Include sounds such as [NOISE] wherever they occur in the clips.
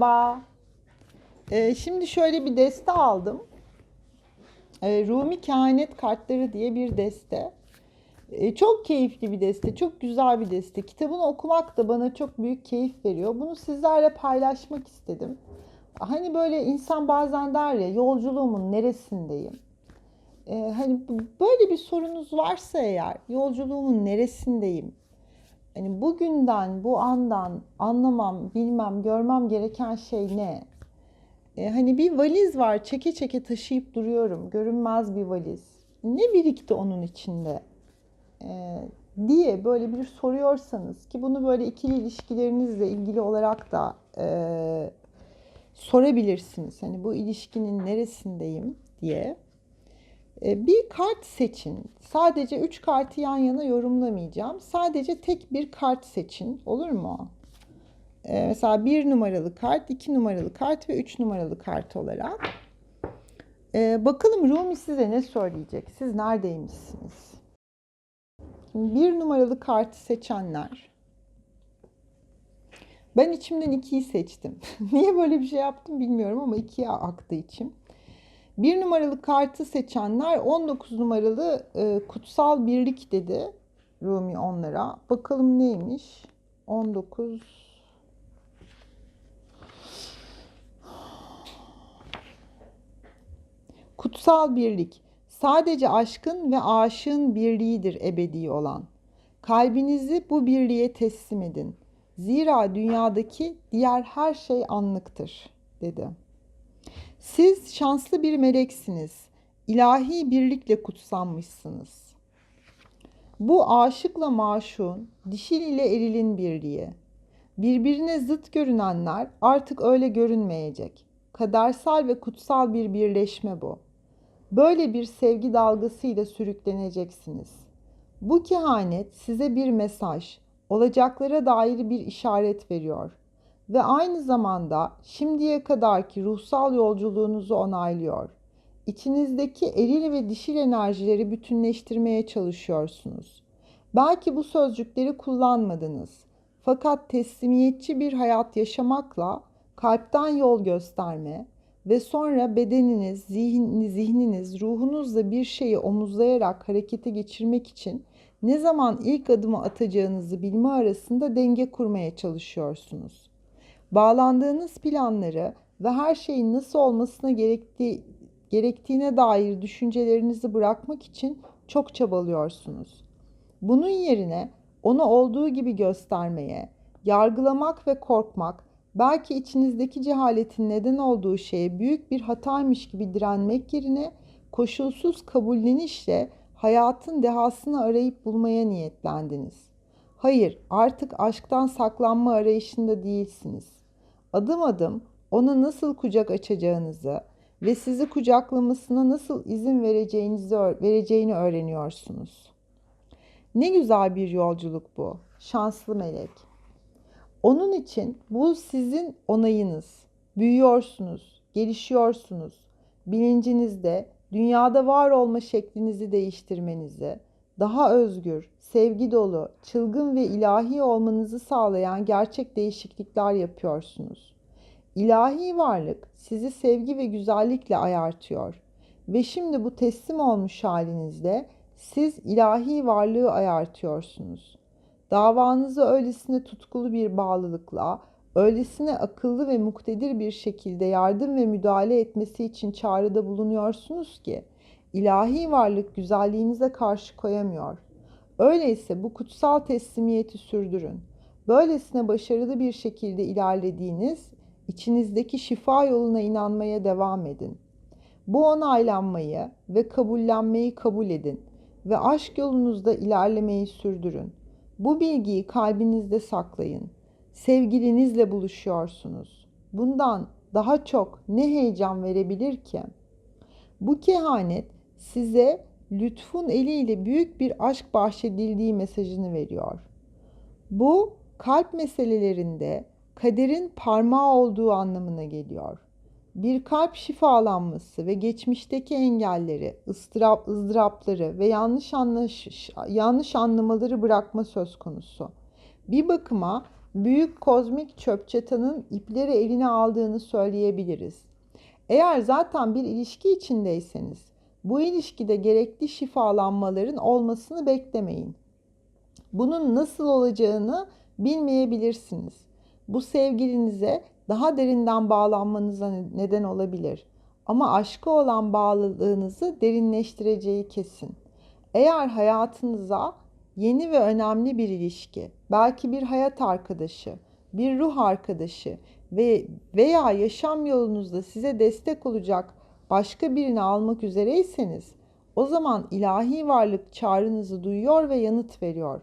Merhaba. Ee, şimdi şöyle bir deste aldım. Ee, Rumi Kehanet Kartları diye bir deste. Ee, çok keyifli bir deste, çok güzel bir deste. Kitabını okumak da bana çok büyük keyif veriyor. Bunu sizlerle paylaşmak istedim. Hani böyle insan bazen der ya, yolculuğumun neresindeyim? Ee, hani böyle bir sorunuz varsa eğer, yolculuğumun neresindeyim? Hani bugünden, bu andan anlamam, bilmem, görmem gereken şey ne? E, hani bir valiz var, çeke çeke taşıyıp duruyorum. Görünmez bir valiz. Ne birikti onun içinde? E, diye böyle bir soruyorsanız ki bunu böyle ikili ilişkilerinizle ilgili olarak da e, sorabilirsiniz. Hani bu ilişkinin neresindeyim diye. E, Bir kart seçin. Sadece 3 kartı yan yana yorumlamayacağım. Sadece tek bir kart seçin. Olur mu? E, Mesela 1 numaralı kart, 2 numaralı kart ve 3 numaralı kart olarak. E, bakalım Rumi size ne söyleyecek? Siz neredeymişsiniz? 1 numaralı kartı seçenler. Ben içimden 2'yi seçtim. [LAUGHS] Niye böyle bir şey yaptım bilmiyorum ama 2'ye aktı içim. Bir numaralı kartı seçenler 19 numaralı e, kutsal birlik dedi Rumi onlara. Bakalım neymiş? 19 Kutsal birlik sadece aşkın ve aşığın birliğidir ebedi olan. Kalbinizi bu birliğe teslim edin. Zira dünyadaki diğer her şey anlıktır dedi. Siz şanslı bir meleksiniz. İlahi birlikle kutsanmışsınız. Bu aşıkla maşun, dişil ile erilin birliği. Birbirine zıt görünenler artık öyle görünmeyecek. Kadersel ve kutsal bir birleşme bu. Böyle bir sevgi dalgasıyla sürükleneceksiniz. Bu kehanet size bir mesaj, olacaklara dair bir işaret veriyor ve aynı zamanda şimdiye kadarki ruhsal yolculuğunuzu onaylıyor. İçinizdeki eril ve dişil enerjileri bütünleştirmeye çalışıyorsunuz. Belki bu sözcükleri kullanmadınız. Fakat teslimiyetçi bir hayat yaşamakla kalpten yol gösterme ve sonra bedeniniz, zihin, zihniniz, ruhunuzla bir şeyi omuzlayarak harekete geçirmek için ne zaman ilk adımı atacağınızı bilme arasında denge kurmaya çalışıyorsunuz. Bağlandığınız planları ve her şeyin nasıl olmasına gerektiği, gerektiğine dair düşüncelerinizi bırakmak için çok çabalıyorsunuz. Bunun yerine onu olduğu gibi göstermeye, yargılamak ve korkmak, belki içinizdeki cehaletin neden olduğu şeye büyük bir hataymış gibi direnmek yerine koşulsuz kabullenişle hayatın dehasını arayıp bulmaya niyetlendiniz. Hayır, artık aşktan saklanma arayışında değilsiniz. Adım adım ona nasıl kucak açacağınızı ve sizi kucaklamasına nasıl izin vereceğinizi vereceğini öğreniyorsunuz. Ne güzel bir yolculuk bu. Şanslı melek. Onun için bu sizin onayınız. Büyüyorsunuz, gelişiyorsunuz. Bilincinizde dünyada var olma şeklinizi değiştirmenizi, daha özgür, sevgi dolu, çılgın ve ilahi olmanızı sağlayan gerçek değişiklikler yapıyorsunuz. İlahi varlık sizi sevgi ve güzellikle ayartıyor ve şimdi bu teslim olmuş halinizde siz ilahi varlığı ayartıyorsunuz. Davanızı öylesine tutkulu bir bağlılıkla, öylesine akıllı ve muktedir bir şekilde yardım ve müdahale etmesi için çağrıda bulunuyorsunuz ki ilahi varlık güzelliğinize karşı koyamıyor. Öyleyse bu kutsal teslimiyeti sürdürün. Böylesine başarılı bir şekilde ilerlediğiniz içinizdeki şifa yoluna inanmaya devam edin. Bu onaylanmayı ve kabullenmeyi kabul edin ve aşk yolunuzda ilerlemeyi sürdürün. Bu bilgiyi kalbinizde saklayın. Sevgilinizle buluşuyorsunuz. Bundan daha çok ne heyecan verebilir ki? Bu kehanet size lütfun eliyle büyük bir aşk bahşedildiği mesajını veriyor. Bu kalp meselelerinde kaderin parmağı olduğu anlamına geliyor. Bir kalp şifalanması ve geçmişteki engelleri, ıstırap, ızdırapları ve yanlış anlaş, yanlış anlamaları bırakma söz konusu. Bir bakıma büyük kozmik çöp çatanın ipleri eline aldığını söyleyebiliriz. Eğer zaten bir ilişki içindeyseniz, bu ilişkide gerekli şifalanmaların olmasını beklemeyin. Bunun nasıl olacağını bilmeyebilirsiniz. Bu sevgilinize daha derinden bağlanmanıza neden olabilir. Ama aşka olan bağlılığınızı derinleştireceği kesin. Eğer hayatınıza yeni ve önemli bir ilişki, belki bir hayat arkadaşı, bir ruh arkadaşı ve veya yaşam yolunuzda size destek olacak başka birini almak üzereyseniz o zaman ilahi varlık çağrınızı duyuyor ve yanıt veriyor.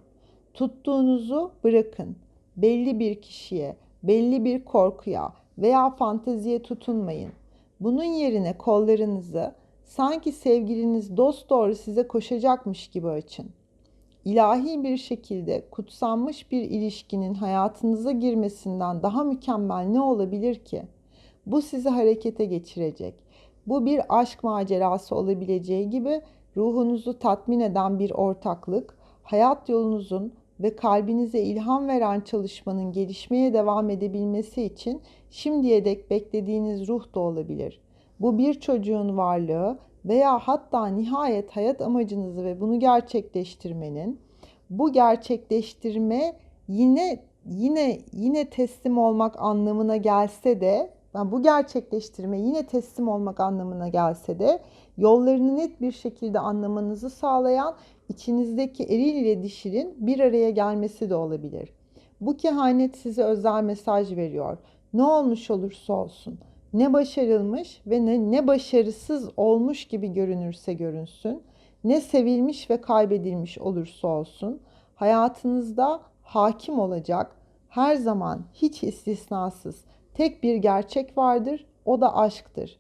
Tuttuğunuzu bırakın. Belli bir kişiye, belli bir korkuya veya fanteziye tutunmayın. Bunun yerine kollarınızı sanki sevgiliniz dost doğru size koşacakmış gibi açın. İlahi bir şekilde kutsanmış bir ilişkinin hayatınıza girmesinden daha mükemmel ne olabilir ki? Bu sizi harekete geçirecek. Bu bir aşk macerası olabileceği gibi ruhunuzu tatmin eden bir ortaklık, hayat yolunuzun ve kalbinize ilham veren çalışmanın gelişmeye devam edebilmesi için şimdiye dek beklediğiniz ruh da olabilir. Bu bir çocuğun varlığı veya hatta nihayet hayat amacınızı ve bunu gerçekleştirmenin bu gerçekleştirme yine yine yine teslim olmak anlamına gelse de yani bu gerçekleştirme yine teslim olmak anlamına gelse de yollarını net bir şekilde anlamanızı sağlayan içinizdeki eril ile dişilin bir araya gelmesi de olabilir. Bu kehanet size özel mesaj veriyor. Ne olmuş olursa olsun, ne başarılmış ve ne, ne başarısız olmuş gibi görünürse görünsün, ne sevilmiş ve kaybedilmiş olursa olsun, hayatınızda hakim olacak her zaman hiç istisnasız tek bir gerçek vardır, o da aşktır.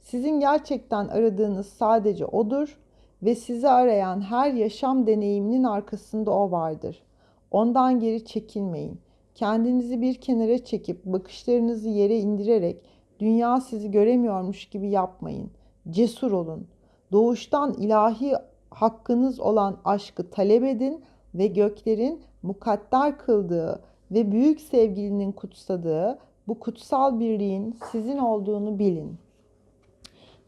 Sizin gerçekten aradığınız sadece odur ve sizi arayan her yaşam deneyiminin arkasında o vardır. Ondan geri çekilmeyin. Kendinizi bir kenara çekip bakışlarınızı yere indirerek dünya sizi göremiyormuş gibi yapmayın. Cesur olun. Doğuştan ilahi hakkınız olan aşkı talep edin ve göklerin mukadder kıldığı ve büyük sevgilinin kutsadığı bu kutsal birliğin sizin olduğunu bilin.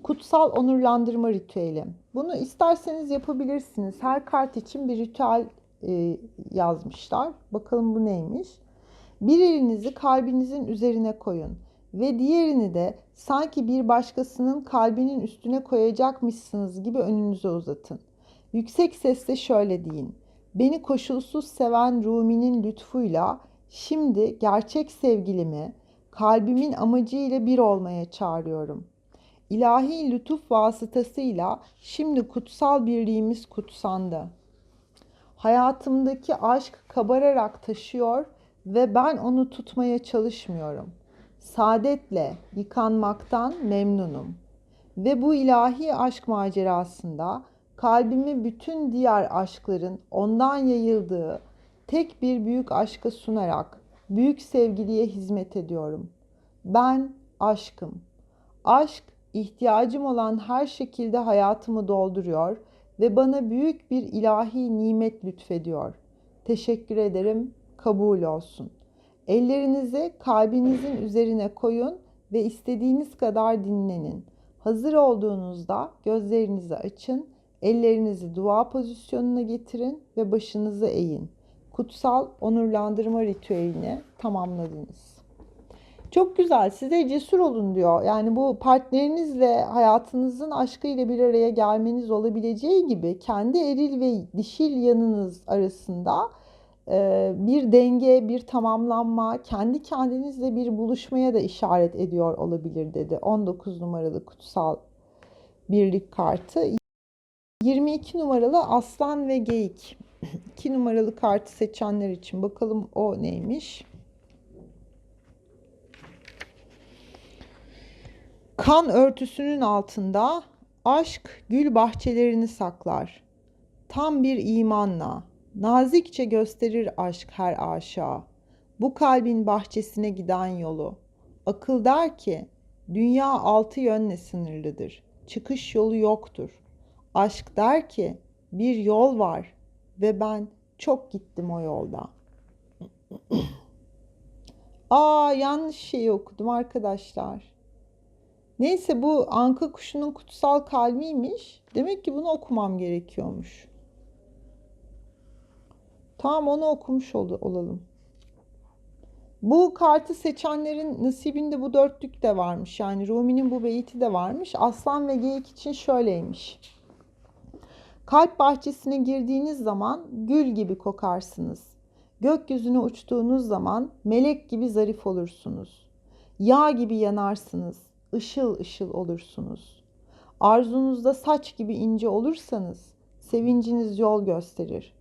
Kutsal onurlandırma ritüeli. Bunu isterseniz yapabilirsiniz. Her kart için bir ritüel e, yazmışlar. Bakalım bu neymiş? Bir elinizi kalbinizin üzerine koyun ve diğerini de sanki bir başkasının kalbinin üstüne koyacakmışsınız gibi önünüze uzatın. Yüksek sesle şöyle deyin. Beni koşulsuz seven Rumi'nin lütfuyla şimdi gerçek sevgilimi kalbimin amacıyla bir olmaya çağırıyorum. İlahi lütuf vasıtasıyla şimdi kutsal birliğimiz kutsandı. Hayatımdaki aşk kabararak taşıyor ve ben onu tutmaya çalışmıyorum. Saadetle yıkanmaktan memnunum. Ve bu ilahi aşk macerasında kalbimi bütün diğer aşkların ondan yayıldığı tek bir büyük aşka sunarak büyük sevgiliye hizmet ediyorum. Ben aşkım. Aşk ihtiyacım olan her şekilde hayatımı dolduruyor ve bana büyük bir ilahi nimet lütfediyor. Teşekkür ederim. Kabul olsun. Ellerinizi kalbinizin üzerine koyun ve istediğiniz kadar dinlenin. Hazır olduğunuzda gözlerinizi açın, ellerinizi dua pozisyonuna getirin ve başınızı eğin kutsal onurlandırma ritüelini tamamladınız. Çok güzel. Size cesur olun diyor. Yani bu partnerinizle hayatınızın aşkıyla bir araya gelmeniz olabileceği gibi kendi eril ve dişil yanınız arasında e, bir denge, bir tamamlanma, kendi kendinizle bir buluşmaya da işaret ediyor olabilir dedi. 19 numaralı kutsal birlik kartı. 22 numaralı aslan ve geyik. [CLEARS THROAT] 2 numaralı kartı seçenler için bakalım o neymiş. Kan örtüsünün altında aşk gül bahçelerini saklar. Tam bir imanla nazikçe gösterir aşk her aşağı. Bu kalbin bahçesine giden yolu. Akıl der ki dünya altı yönle sınırlıdır. Çıkış yolu yoktur. Aşk der ki bir yol var ve ben çok gittim o yolda. [CLEARS THROAT] Aa yanlış şey okudum arkadaşlar. Neyse bu anka kuşunun kutsal kalbiymiş. Demek ki bunu okumam gerekiyormuş. Tamam onu okumuş ol olalım. Bu kartı seçenlerin nasibinde bu dörtlük de varmış. Yani Rumi'nin bu beyti de varmış. Aslan ve geyik için şöyleymiş. Kalp bahçesine girdiğiniz zaman gül gibi kokarsınız. Gökyüzüne uçtuğunuz zaman melek gibi zarif olursunuz. Yağ gibi yanarsınız, ışıl ışıl olursunuz. Arzunuzda saç gibi ince olursanız sevinciniz yol gösterir.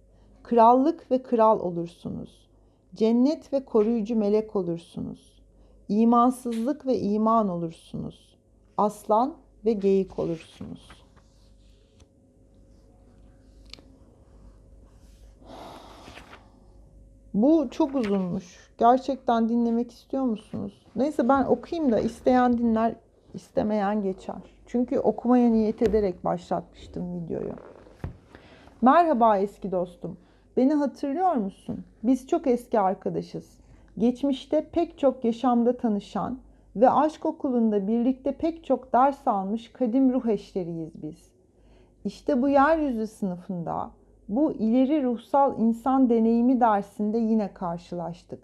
Krallık ve kral olursunuz. Cennet ve koruyucu melek olursunuz. İmansızlık ve iman olursunuz. Aslan ve geyik olursunuz. Bu çok uzunmuş. Gerçekten dinlemek istiyor musunuz? Neyse ben okuyayım da isteyen dinler, istemeyen geçer. Çünkü okumaya niyet ederek başlatmıştım videoyu. Merhaba eski dostum. Beni hatırlıyor musun? Biz çok eski arkadaşız. Geçmişte pek çok yaşamda tanışan ve aşk okulunda birlikte pek çok ders almış kadim ruh eşleriyiz biz. İşte bu yeryüzü sınıfında, bu ileri ruhsal insan deneyimi dersinde yine karşılaştık.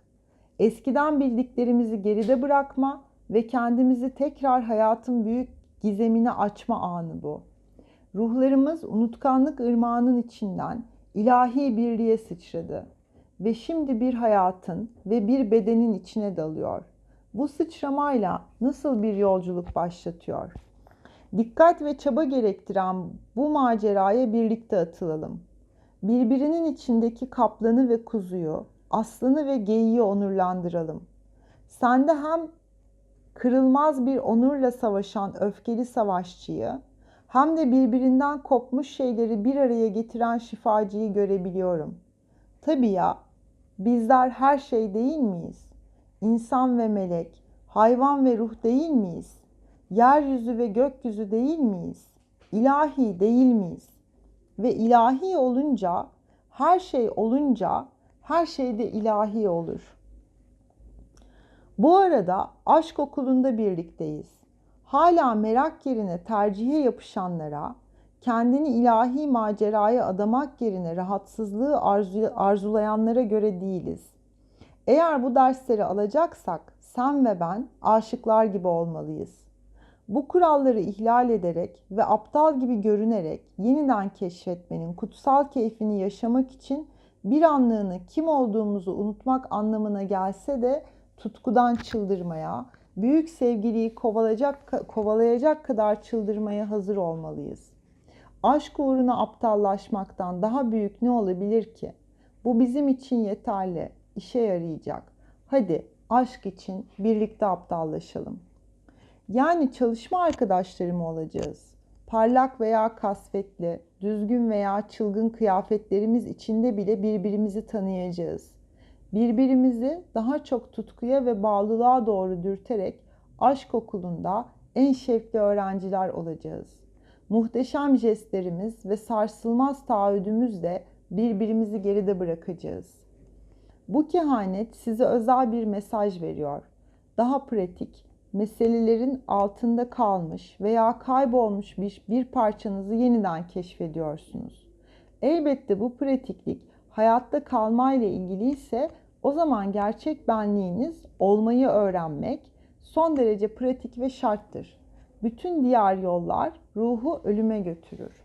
Eskiden bildiklerimizi geride bırakma ve kendimizi tekrar hayatın büyük gizemine açma anı bu. Ruhlarımız unutkanlık ırmağının içinden ilahi birliğe sıçradı ve şimdi bir hayatın ve bir bedenin içine dalıyor. Bu sıçramayla nasıl bir yolculuk başlatıyor? Dikkat ve çaba gerektiren bu maceraya birlikte atılalım. Birbirinin içindeki kaplanı ve kuzuyu, aslanı ve geyiği onurlandıralım. Sende hem kırılmaz bir onurla savaşan öfkeli savaşçıyı, hem de birbirinden kopmuş şeyleri bir araya getiren şifacıyı görebiliyorum. Tabii ya, bizler her şey değil miyiz? İnsan ve melek, hayvan ve ruh değil miyiz? Yeryüzü ve gökyüzü değil miyiz? İlahi değil miyiz? Ve ilahi olunca, her şey olunca her şey de ilahi olur. Bu arada aşk okulunda birlikteyiz hala merak yerine tercihe yapışanlara, kendini ilahi maceraya adamak yerine rahatsızlığı arzu, arzulayanlara göre değiliz. Eğer bu dersleri alacaksak sen ve ben aşıklar gibi olmalıyız. Bu kuralları ihlal ederek ve aptal gibi görünerek yeniden keşfetmenin kutsal keyfini yaşamak için bir anlığını kim olduğumuzu unutmak anlamına gelse de tutkudan çıldırmaya, büyük sevgiliyi kovalayacak, kovalayacak kadar çıldırmaya hazır olmalıyız. Aşk uğruna aptallaşmaktan daha büyük ne olabilir ki? Bu bizim için yeterli, işe yarayacak. Hadi aşk için birlikte aptallaşalım. Yani çalışma arkadaşları mı olacağız? Parlak veya kasvetli, düzgün veya çılgın kıyafetlerimiz içinde bile birbirimizi tanıyacağız birbirimizi daha çok tutkuya ve bağlılığa doğru dürterek aşk okulunda en şevkli öğrenciler olacağız. Muhteşem jestlerimiz ve sarsılmaz taahhüdümüzle birbirimizi geride bırakacağız. Bu kehanet size özel bir mesaj veriyor. Daha pratik, meselelerin altında kalmış veya kaybolmuş bir, bir parçanızı yeniden keşfediyorsunuz. Elbette bu pratiklik hayatta kalmayla ilgili ise o zaman gerçek benliğiniz olmayı öğrenmek son derece pratik ve şarttır. Bütün diğer yollar ruhu ölüme götürür.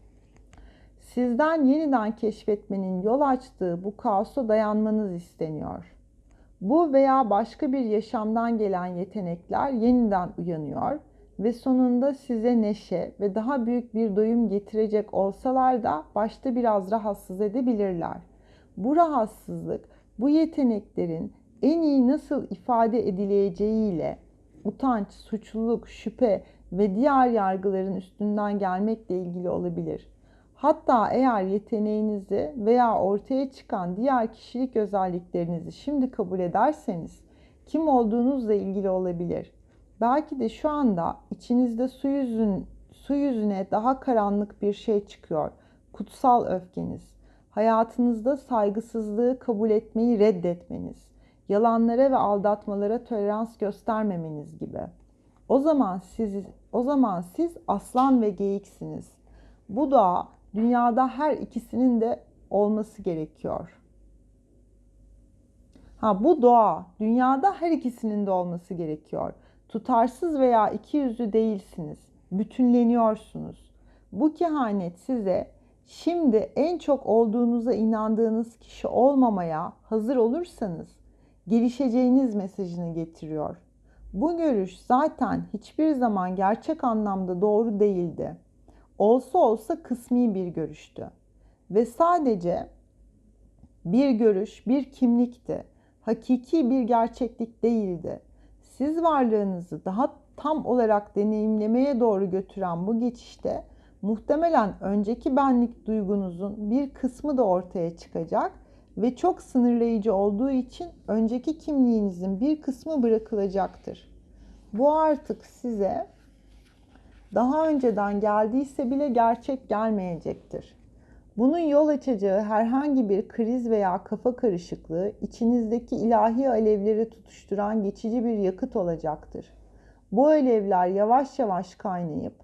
Sizden yeniden keşfetmenin yol açtığı bu kaosa dayanmanız isteniyor. Bu veya başka bir yaşamdan gelen yetenekler yeniden uyanıyor ve sonunda size neşe ve daha büyük bir doyum getirecek olsalar da başta biraz rahatsız edebilirler. Bu rahatsızlık bu yeteneklerin en iyi nasıl ifade edileceğiyle utanç, suçluluk, şüphe ve diğer yargıların üstünden gelmekle ilgili olabilir. Hatta eğer yeteneğinizi veya ortaya çıkan diğer kişilik özelliklerinizi şimdi kabul ederseniz kim olduğunuzla ilgili olabilir. Belki de şu anda içinizde su, yüzün, su yüzüne daha karanlık bir şey çıkıyor. Kutsal öfkeniz hayatınızda saygısızlığı kabul etmeyi reddetmeniz yalanlara ve aldatmalara tolerans göstermemeniz gibi. O zaman siz o zaman siz aslan ve geyiksiniz. Bu doğa dünyada her ikisinin de olması gerekiyor. Ha bu doğa dünyada her ikisinin de olması gerekiyor. Tutarsız veya iki yüzlü değilsiniz. Bütünleniyorsunuz. Bu kehanet size şimdi en çok olduğunuza inandığınız kişi olmamaya hazır olursanız gelişeceğiniz mesajını getiriyor. Bu görüş zaten hiçbir zaman gerçek anlamda doğru değildi. Olsa olsa kısmi bir görüştü ve sadece bir görüş, bir kimlikti. Hakiki bir gerçeklik değildi. Siz varlığınızı daha tam olarak deneyimlemeye doğru götüren bu geçişte muhtemelen önceki benlik duygunuzun bir kısmı da ortaya çıkacak ve çok sınırlayıcı olduğu için önceki kimliğinizin bir kısmı bırakılacaktır. Bu artık size daha önceden geldiyse bile gerçek gelmeyecektir. Bunun yol açacağı herhangi bir kriz veya kafa karışıklığı içinizdeki ilahi alevleri tutuşturan geçici bir yakıt olacaktır. Bu alevler yavaş yavaş kaynayıp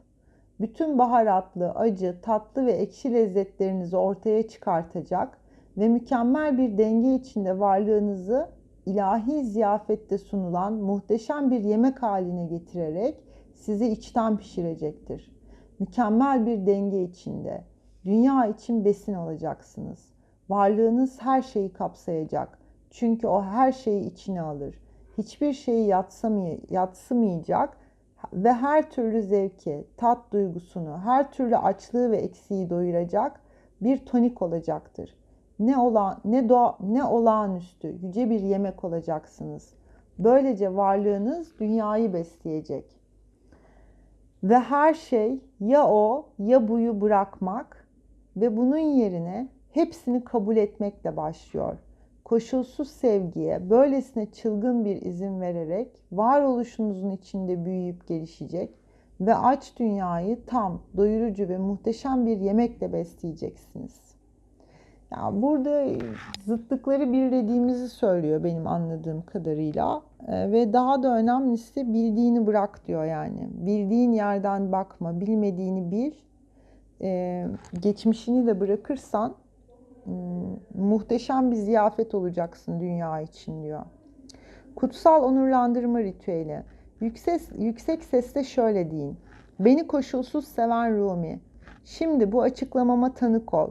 bütün baharatlı, acı, tatlı ve ekşi lezzetlerinizi ortaya çıkartacak ve mükemmel bir denge içinde varlığınızı ilahi ziyafette sunulan muhteşem bir yemek haline getirerek sizi içten pişirecektir. Mükemmel bir denge içinde dünya için besin olacaksınız. Varlığınız her şeyi kapsayacak. Çünkü o her şeyi içine alır. Hiçbir şeyi yatsımayacak ve her türlü zevki, tat duygusunu, her türlü açlığı ve eksiği doyuracak bir tonik olacaktır. Ne olan ne doğa ne olağanüstü yüce bir yemek olacaksınız. Böylece varlığınız dünyayı besleyecek. Ve her şey ya o ya buyu bırakmak ve bunun yerine hepsini kabul etmekle başlıyor. Koşulsuz sevgiye böylesine çılgın bir izin vererek varoluşunuzun içinde büyüyüp gelişecek ve aç dünyayı tam, doyurucu ve muhteşem bir yemekle besleyeceksiniz. Ya burada zıtlıkları birlediğimizi söylüyor benim anladığım kadarıyla ee, ve daha da önemlisi bildiğini bırak diyor yani. Bildiğin yerden bakma, bilmediğini bil e, geçmişini de bırakırsan e, muhteşem bir ziyafet olacaksın dünya için diyor. Kutsal onurlandırma ritüeli. Yüksek, yüksek sesle şöyle deyin. Beni koşulsuz seven Rumi. Şimdi bu açıklamama tanık ol.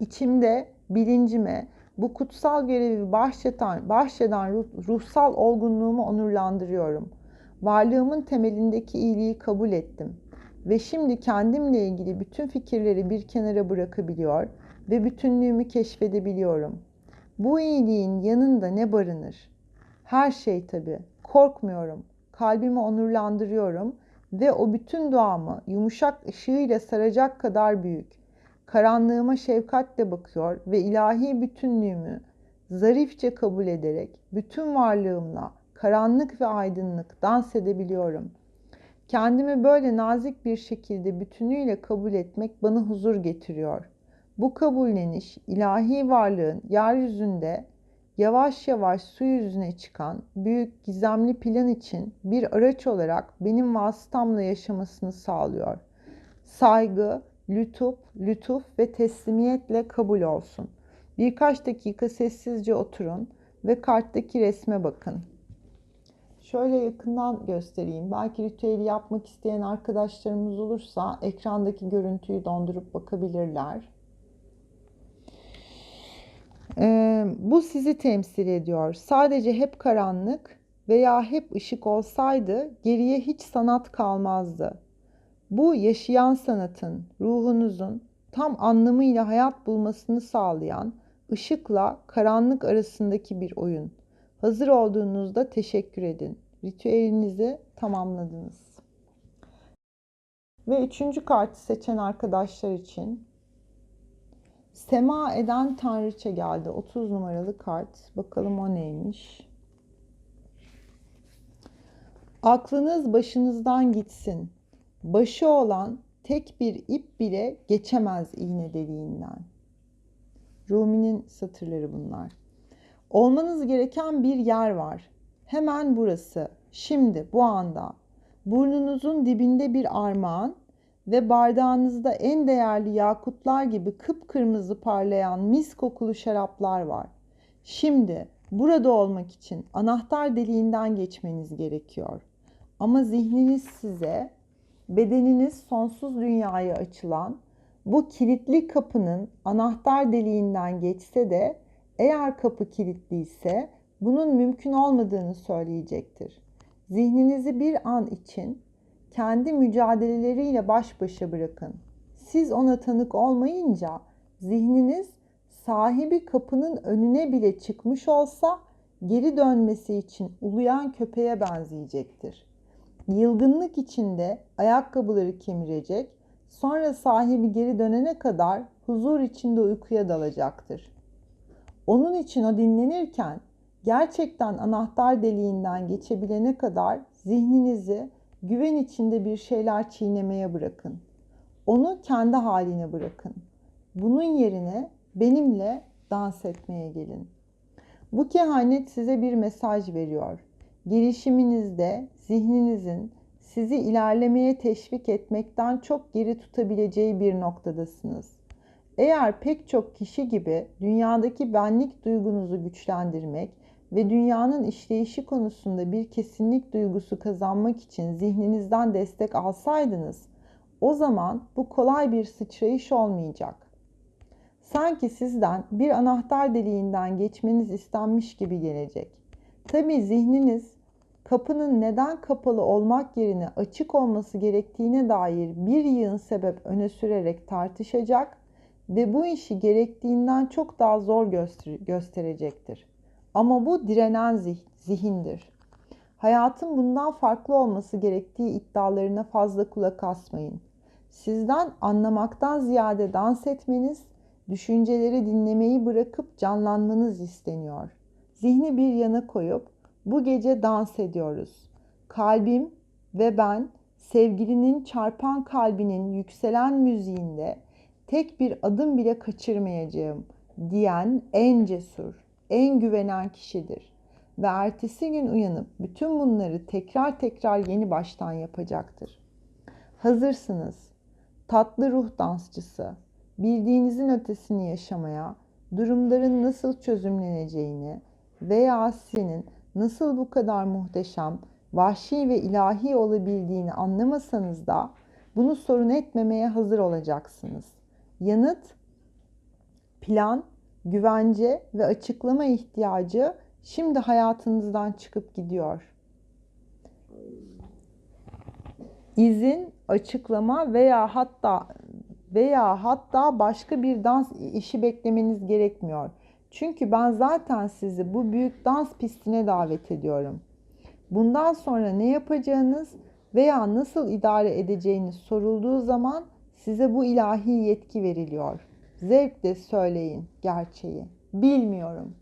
İçimde, bilincime bu kutsal görevi bahşeden, bahşeden ruhsal olgunluğumu onurlandırıyorum. Varlığımın temelindeki iyiliği kabul ettim ve şimdi kendimle ilgili bütün fikirleri bir kenara bırakabiliyor ve bütünlüğümü keşfedebiliyorum. Bu iyiliğin yanında ne barınır? Her şey tabii. Korkmuyorum. Kalbimi onurlandırıyorum ve o bütün doğamı yumuşak ışığıyla saracak kadar büyük. Karanlığıma şefkatle bakıyor ve ilahi bütünlüğümü zarifçe kabul ederek bütün varlığımla karanlık ve aydınlık dans edebiliyorum.'' Kendimi böyle nazik bir şekilde bütünüyle kabul etmek bana huzur getiriyor. Bu kabulleniş ilahi varlığın yeryüzünde yavaş yavaş su yüzüne çıkan büyük gizemli plan için bir araç olarak benim vasıtamla yaşamasını sağlıyor. Saygı, lütuf, lütuf ve teslimiyetle kabul olsun. Birkaç dakika sessizce oturun ve karttaki resme bakın. Şöyle yakından göstereyim. Belki ritüeli yapmak isteyen arkadaşlarımız olursa ekrandaki görüntüyü dondurup bakabilirler. Ee, bu sizi temsil ediyor. Sadece hep karanlık veya hep ışık olsaydı geriye hiç sanat kalmazdı. Bu yaşayan sanatın, ruhunuzun tam anlamıyla hayat bulmasını sağlayan ışıkla karanlık arasındaki bir oyun. Hazır olduğunuzda teşekkür edin. Ritüelinizi tamamladınız. Ve üçüncü kartı seçen arkadaşlar için Sema eden tanrıça geldi. 30 numaralı kart. Bakalım o neymiş. Aklınız başınızdan gitsin. Başı olan tek bir ip bile geçemez iğne deliğinden. Rumi'nin satırları bunlar. Olmanız gereken bir yer var. Hemen burası. Şimdi, bu anda. Burnunuzun dibinde bir armağan ve bardağınızda en değerli yakutlar gibi kıpkırmızı parlayan mis kokulu şaraplar var. Şimdi burada olmak için anahtar deliğinden geçmeniz gerekiyor. Ama zihniniz size bedeniniz sonsuz dünyaya açılan bu kilitli kapının anahtar deliğinden geçse de eğer kapı kilitliyse bunun mümkün olmadığını söyleyecektir. Zihninizi bir an için kendi mücadeleleriyle baş başa bırakın. Siz ona tanık olmayınca zihniniz sahibi kapının önüne bile çıkmış olsa geri dönmesi için uluyan köpeğe benzeyecektir. Yılgınlık içinde ayakkabıları kemirecek, sonra sahibi geri dönene kadar huzur içinde uykuya dalacaktır. Onun için o dinlenirken gerçekten anahtar deliğinden geçebilene kadar zihninizi güven içinde bir şeyler çiğnemeye bırakın. Onu kendi haline bırakın. Bunun yerine benimle dans etmeye gelin. Bu kehanet size bir mesaj veriyor. Gelişiminizde zihninizin sizi ilerlemeye teşvik etmekten çok geri tutabileceği bir noktadasınız. Eğer pek çok kişi gibi dünyadaki benlik duygunuzu güçlendirmek ve dünyanın işleyişi konusunda bir kesinlik duygusu kazanmak için zihninizden destek alsaydınız, o zaman bu kolay bir sıçrayış olmayacak. Sanki sizden bir anahtar deliğinden geçmeniz istenmiş gibi gelecek. Tabii zihniniz kapının neden kapalı olmak yerine açık olması gerektiğine dair bir yığın sebep öne sürerek tartışacak ve bu işi gerektiğinden çok daha zor göster- gösterecektir. Ama bu direnen zih- zihindir. Hayatın bundan farklı olması gerektiği iddialarına fazla kulak asmayın. Sizden anlamaktan ziyade dans etmeniz, düşünceleri dinlemeyi bırakıp canlanmanız isteniyor. Zihni bir yana koyup bu gece dans ediyoruz. Kalbim ve ben sevgilinin çarpan kalbinin yükselen müziğinde tek bir adım bile kaçırmayacağım diyen en cesur, en güvenen kişidir. Ve ertesi gün uyanıp bütün bunları tekrar tekrar yeni baştan yapacaktır. Hazırsınız. Tatlı ruh dansçısı. Bildiğinizin ötesini yaşamaya, durumların nasıl çözümleneceğini veya senin nasıl bu kadar muhteşem, vahşi ve ilahi olabildiğini anlamasanız da bunu sorun etmemeye hazır olacaksınız. Yanıt, plan, güvence ve açıklama ihtiyacı şimdi hayatınızdan çıkıp gidiyor. İzin, açıklama veya hatta veya hatta başka bir dans işi beklemeniz gerekmiyor. Çünkü ben zaten sizi bu büyük dans pistine davet ediyorum. Bundan sonra ne yapacağınız veya nasıl idare edeceğiniz sorulduğu zaman size bu ilahi yetki veriliyor. Zevkle söyleyin gerçeği. Bilmiyorum.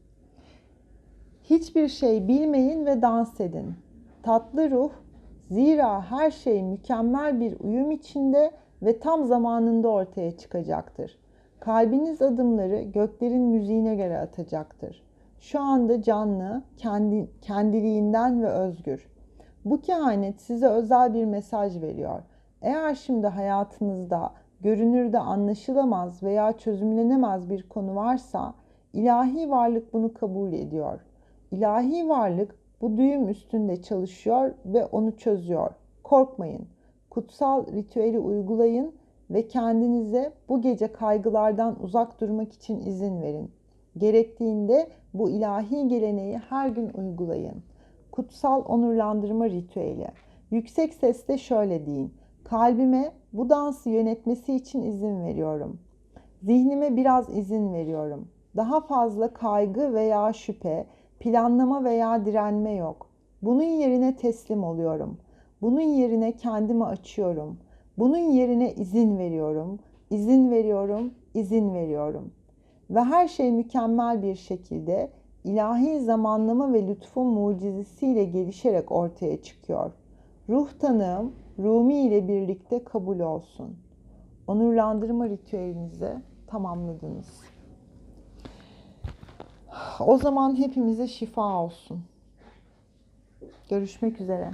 Hiçbir şey bilmeyin ve dans edin. Tatlı ruh, zira her şey mükemmel bir uyum içinde ve tam zamanında ortaya çıkacaktır. Kalbiniz adımları göklerin müziğine göre atacaktır. Şu anda canlı, kendi, kendiliğinden ve özgür. Bu kehanet size özel bir mesaj veriyor. Eğer şimdi hayatınızda görünürde anlaşılamaz veya çözümlenemez bir konu varsa, ilahi varlık bunu kabul ediyor. İlahi varlık bu düğüm üstünde çalışıyor ve onu çözüyor. Korkmayın. Kutsal ritüeli uygulayın ve kendinize bu gece kaygılardan uzak durmak için izin verin. Gerektiğinde bu ilahi geleneği her gün uygulayın. Kutsal onurlandırma ritüeli. Yüksek sesle şöyle deyin. Kalbime bu dansı yönetmesi için izin veriyorum. Zihnime biraz izin veriyorum. Daha fazla kaygı veya şüphe, planlama veya direnme yok. Bunun yerine teslim oluyorum. Bunun yerine kendimi açıyorum. Bunun yerine izin veriyorum. İzin veriyorum, izin veriyorum. Ve her şey mükemmel bir şekilde ilahi zamanlama ve lütfun mucizesiyle gelişerek ortaya çıkıyor. Ruh tanığım Rumi ile birlikte kabul olsun. Onurlandırma ritüelinizi tamamladınız. O zaman hepimize şifa olsun. Görüşmek üzere.